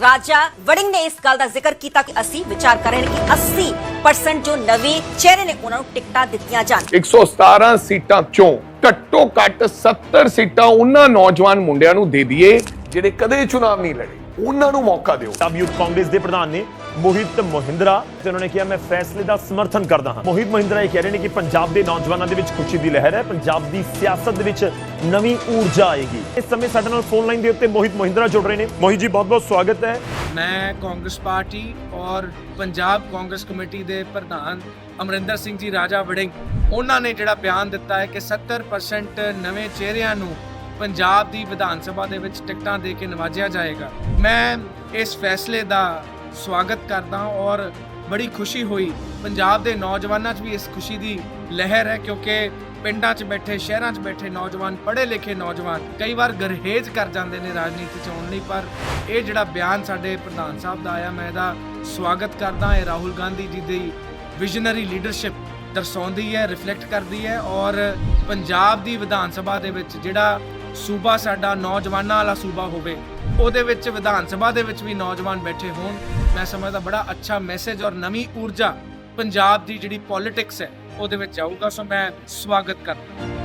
ਰਾਜਾ ਵੜਿੰਗ ਨੇ ਇਸ ਗੱਲ ਦਾ ਜ਼ਿਕਰ ਕੀਤਾ ਕਿ ਅਸੀਂ ਵਿਚਾਰ ਕਰ ਰਹੇ ਹਾਂ ਕਿ 80% ਜੋ ਨਵੇਂ ਚਿਹਰੇ ਨੇ ਉਹਨਾਂ ਨੂੰ ਟਿਕਟਾਂ ਦਿੱਤੀਆਂ ਜਾਣ 117 ਸੀਟਾਂ ਚੋਂ ਘੱਟੋ ਘੱਟ 70 ਸੀਟਾਂ ਉਹਨਾਂ ਨੌਜਵਾਨ ਮੁੰਡਿਆਂ ਨੂੰ ਦੇ ਦਈਏ, ਜਿਹੜੇ ਕਦੇ ਚੁਣਾਵ ਨਹੀਂ ਲੜੇ। ਉਹਨਾਂ ਨੂੰ ਮੌਕਾ ਦਿਓ। ਪੰਜਾਬ ਯੂਥ ਕਾਂਗਰਸ ਦੇ ਪ੍ਰਧਾਨ ਨੇ ਮੋਹਿਤ ਮੋਹਿੰਦਰਾ ਤੇ ਉਹਨਾਂ ਨੇ ਕਿਹਾ ਮੈਂ ਫੈਸਲੇ ਦਾ ਸਮਰਥਨ ਕਰਦਾ ਹਾਂ। ਮੋਹਿਤ ਮੋਹਿੰਦਰਾ ਇਹ ਕਹਿ ਰਹੇ ਨੇ ਕਿ ਪੰਜਾਬ ਦੇ ਨੌਜਵਾਨਾਂ ਦੇ ਵਿੱਚ ਖੁਸ਼ੀ ਦੀ ਲਹਿਰ ਹੈ। ਪੰਜਾਬ ਦੀ ਸਿਆਸਤ ਦੇ ਵਿੱਚ ਨਵੀਂ ਊਰਜਾ ਆਏਗੀ। ਇਸ ਸਮੇਂ ਸਾਡੇ ਨਾਲ ਫੋਨ ਲਾਈਨ ਦੇ ਉੱਤੇ ਮੋਹਿਤ ਮੋਹਿੰਦਰਾ ਜੁੜ ਰਹੇ ਨੇ। ਮੋਹਿਤ ਜੀ ਬਹੁਤ-ਬਹੁਤ ਸਵਾਗਤ ਹੈ। ਮੈਂ ਕਾਂਗਰਸ ਪਾਰਟੀ ਔਰ ਪੰਜਾਬ ਕਾਂਗਰਸ ਕਮੇਟੀ ਦੇ ਪ੍ਰਧਾਨ ਅਮਰਿੰਦਰ ਸਿੰਘ ਜੀ ਰਾਜਾ ਵੜਿੰਗ ਉਹਨਾਂ ਨੇ ਜਿਹੜਾ ਬਿਆਨ ਦਿੱਤਾ ਹੈ ਕਿ 70% ਨਵੇਂ ਚਿਹਰਿਆਂ ਨੂੰ ਪੰਜਾਬ ਦੀ ਵਿਧਾਨ ਸਭਾ ਦੇ ਵਿੱਚ ਟਿਕਟਾਂ ਦੇ ਕੇ ਨਵਾਜਿਆ ਜਾਏਗਾ। ਮੈਂ ਇਸ ਫੈਸਲੇ ਦਾ ਸਵਾਗਤ ਕਰਦਾ ਔਰ ਬੜੀ ਖੁਸ਼ੀ ਹੋਈ। ਪੰਜਾਬ ਦੇ ਨੌਜਵਾਨਾਂ 'ਚ ਵੀ ਇਸ ਖੁਸ਼ੀ ਦੀ ਲਹਿਰ ਹੈ ਕਿਉਂਕਿ ਪਿੰਡਾਂ 'ਚ ਬੈਠੇ, ਸ਼ਹਿਰਾਂ 'ਚ ਬੈਠੇ ਨੌਜਵਾਨ, ਪੜ੍ਹੇ ਲਿਖੇ ਨੌਜਵਾਨ ਕਈ ਵਾਰ ਗਰਹੇਜ ਕਰ ਜਾਂਦੇ ਨੇ ਰਾਜਨੀਤੀ 'ਚ ਆਉਣ ਲਈ, ਪਰ ਇਹ ਜਿਹੜਾ ਬਿਆਨ ਸਾਡੇ ਪ੍ਰਧਾਨ ਸਾਹਿਬ ਦਾ ਆਇਆ, ਮੈਂ ਇਹਦਾ ਸਵਾਗਤ ਕਰਦਾ ਇਹ ਰਾਹੁਲ ਗਾਂਧੀ ਜੀ ਦੀ ਵਿਜ਼ਨਰੀ ਲੀਡਰਸ਼ਿਪ ਦਰਸਾਉਂਦੀ ਹੈ, ਰਿਫਲੈਕਟ ਕਰਦੀ ਹੈ ਔਰ ਪੰਜਾਬ ਦੀ ਵਿਧਾਨ ਸਭਾ ਦੇ ਵਿੱਚ ਜਿਹੜਾ ਸੂਬਾ ਸਾਡਾ ਨੌਜਵਾਨਾਂ ਵਾਲਾ ਸੂਬਾ ਹੋਵੇ, ਉਹਦੇ ਵਿੱਚ ਵਿਧਾਨ ਸਭਾ ਦੇ ਵਿੱਚ ਵੀ ਨੌਜਵਾਨ ਬੈਠੇ ਹੋਣ, ਮੈਂ ਸਮਝਦਾ ਬੜਾ ਅੱਛਾ ਮੈਸੇਜ ਔਰ ਨਵੀਂ ਊਰਜਾ ਪੰਜਾਬ ਦੀ ਜਿਹੜੀ ਪੋਲਿਟਿਕਸ ਹੈ, ਉਹਦੇ ਵਿੱਚ ਆਊਗਾ, ਸੋ ਮੈਂ ਸਵਾਗਤ ਕਰਦਾ